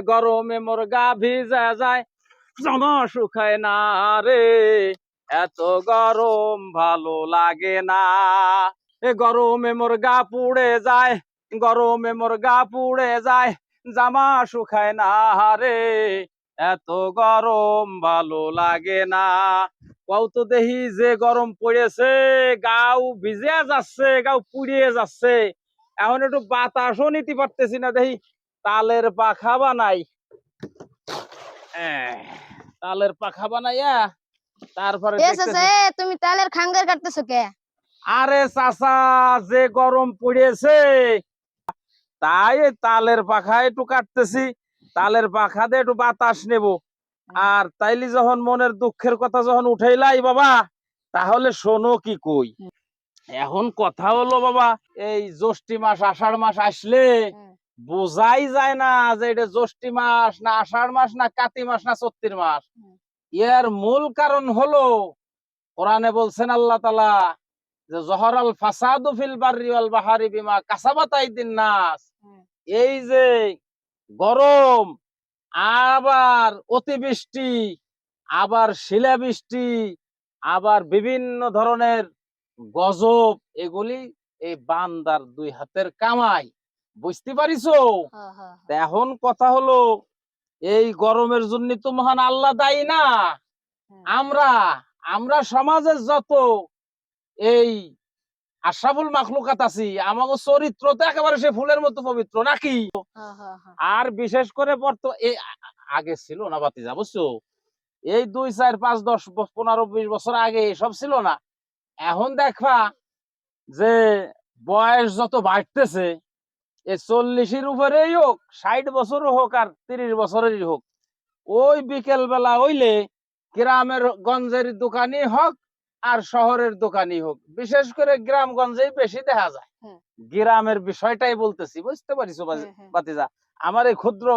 গরমে মোর গা ভিজা যায়, জামা শুকায় না রে। এত গরম ভালো লাগে না। এ গরমে মোর গা পুড়ে যায়, গরমে মোর গা পুড়ে যায়, জামা শুকায় না রে। এত গরম ভালো লাগে না। কও তো দেখি যে গরম পড়েছে, গাও ভিজে যাচ্ছে, গাও পুড়িয়ে যাচ্ছে। এখন একটু বাতাসও নিতে পারতেছি না দেখি। তালের পাখা বানাই। তালের পাখা বানাইয়া তারপরে তুমি তালের খাঙ্গার কাটতেছো কে? আরে চাচা যে গরম পড়েছে তাই তালের পাখা একটু কাটতেছি। তালের পাখা দিয়ে একটু বাতাস নেব। আর তাইলে যখন মনের দুঃখের কথা যখন উঠাইলাই বাবা তাহলে শোনো কি কই। এখন কথা হলো বাবা এই জ্যৈষ্ঠী মাস আষাঢ় মাস আসলে। বোঝাই যায় না যে এটা জ্যৈষ্ঠী মাস না আষাঢ় মাস না কাতি মাস না চত্তির মাস। এর মূল কারণ হলো কোরআনে বলছেন আল্লাহ তালা যে জহরাল ফাসাদু ফিল বাররি ওয়াল বাহারি বিমা নাস। এই যে গরম আবার অতিবৃষ্টি আবার শিলাবৃষ্টি আবার বিভিন্ন ধরনের গজব এগুলি এই বান্দার দুই হাতের কামাই। বুঝতে পারিছো? হ, হ, হ। তা এখন কথা হলো এই গরমের জন্য তো মহান আল্লাহ দায়ী না। আমরা আমরা সমাজের যত এই আশাফুল মাখলুকাত আছি আমাকে চরিত্র তো একেবারে সে ফুলের মতো পবিত্র নাকি। আর বিশেষ করে এই আগে ছিল না বাতিজা বুঝছ? এই দুই চার পাঁচ দশ পনেরো বিশ বছর আগে এসব ছিল না। এখন দেখবা যে বয়স যত বাড়তেছে এই চল্লিশের উপরেই হোক ষাট বছরও হোক আর তিরিশ বছরেরই হোক ওই বিকেল বেলা হইলে গ্রামের গঞ্জের দোকানি হোক আর শহরের দোকানি হোক বিশেষ করে গ্রামগঞ্জেই বেশি দেখা যায়। গ্রামের বিষয়টাই বলতেছি বুঝতে পারিস হুম, হুম। বাতিজা আমার এই ক্ষুদ্র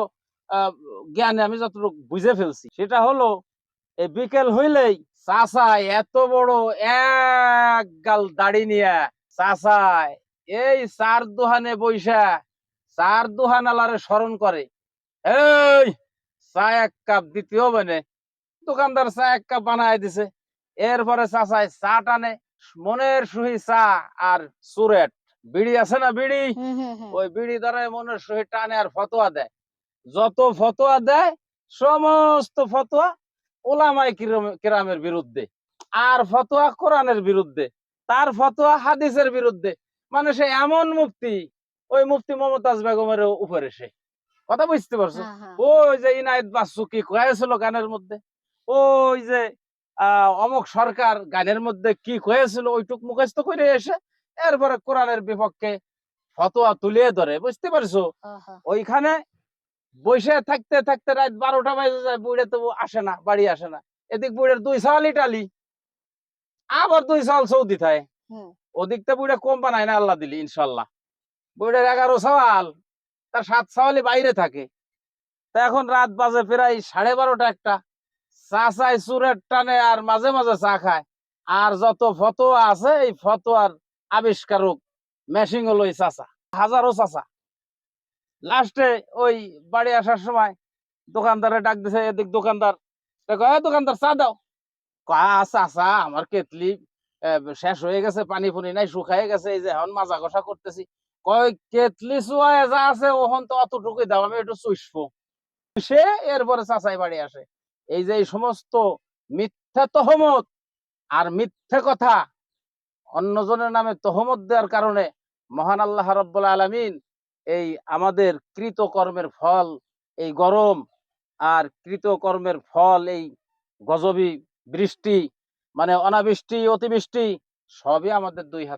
জ্ঞানে আমি যতটুকু বুঝে ফেলছি সেটা হলো এই বিকেল হইলেই চাষায় এত বড় এক গাল দাড়ি নিয়ে চাষায় এই চার দোহানে বৈশা চার দোহান আলারে স্মরণ করে। এই চা এক কাপ দ্বিতীয় মানে দোকানদার চা এক কাপ বানায় দিছে। এরপরে চাষায় চা টানে মনের সুহি চা আর সুরেট বিড়ি আছে না বিড়ি। ওই বিড়ি ধরে মনের সহিত টানে আর ফতোয়া দেয়। যত ফতোয়া দেয় সমস্ত ফতোয়া ওলামাই কিরম- কিরামের বিরুদ্ধে। আর ফতোয়া কোরআনের বিরুদ্ধে। তার ফতোয়া হাদিসের বিরুদ্ধে। মানে সে এমন মুক্তি ওই মুফতি মমতাজ বেগমের উপরে সে কথা বুঝতে পারছ হ্যাঁ, হ্যাঁ। ওই যে ইনায়েত বাসু কি কয়েছিল গানের মধ্যে ওই যে অমুক সরকার গানের মধ্যে কি কয়েছিল ওইটুক মুখস্থ করে এসে এরপরে কোরআনের বিপক্ষে ফতোয়া তুলিয়ে ধরে বুঝতে পারছ। ওইখানে বসে থাকতে থাকতে রাত বারোটা বাজে যায় বুড়ে তো আসে না বাড়ি আসে না এদিক বুড়ের দুই সাল ইটালি আবার দুই সাল সৌদি থাকে হুম। ওদিকটা কম বানায় না আল্লাহ দিলি ইনশাল্লাহ এগারো সওয়াল, তার সাত সওয়ালই বাইরে থাকে। তা এখন রাত বাজে প্রায় সাড়ে বারোটা একটা। চা চায় টানে আর মাঝে মাঝে চা খায়। আর যত ফতোয়া আছে, এই ফতোয়ার আবিষ্কারক মেশিং হলো চাচা, হাজারো চাচা। লাস্টে ওই বাড়ি আসার সময় দোকানদারে ডাক দিছে, এদিক দোকানদার। দোকানদার চা দাও। চাচা আমার কেতলি শেষ হয়ে গেছে, পানি ফুনি নাই, শুকায় গেছে, এই যে এখন মাজা কষা করতেছি। কয় কেতলি চুয়ায় আছে ওখান তো অতটুকুই দাও, আমি একটু চুষবো। সে এরপরে চাচাই বাড়ি আসে। এই যে এই সমস্ত মিথ্যা তহমত আর মিথ্যা কথা অন্যজনের নামে তহমত দেওয়ার কারণে মহান আল্লাহ রব্বুল আলমিন এই আমাদের কৃত কর্মের ফল, এই গরম আর কৃত কর্মের ফল, এই গজবি বৃষ্টি মানে অনাবৃষ্টি অতিবৃষ্টি সবই আমাদের দুই হাত।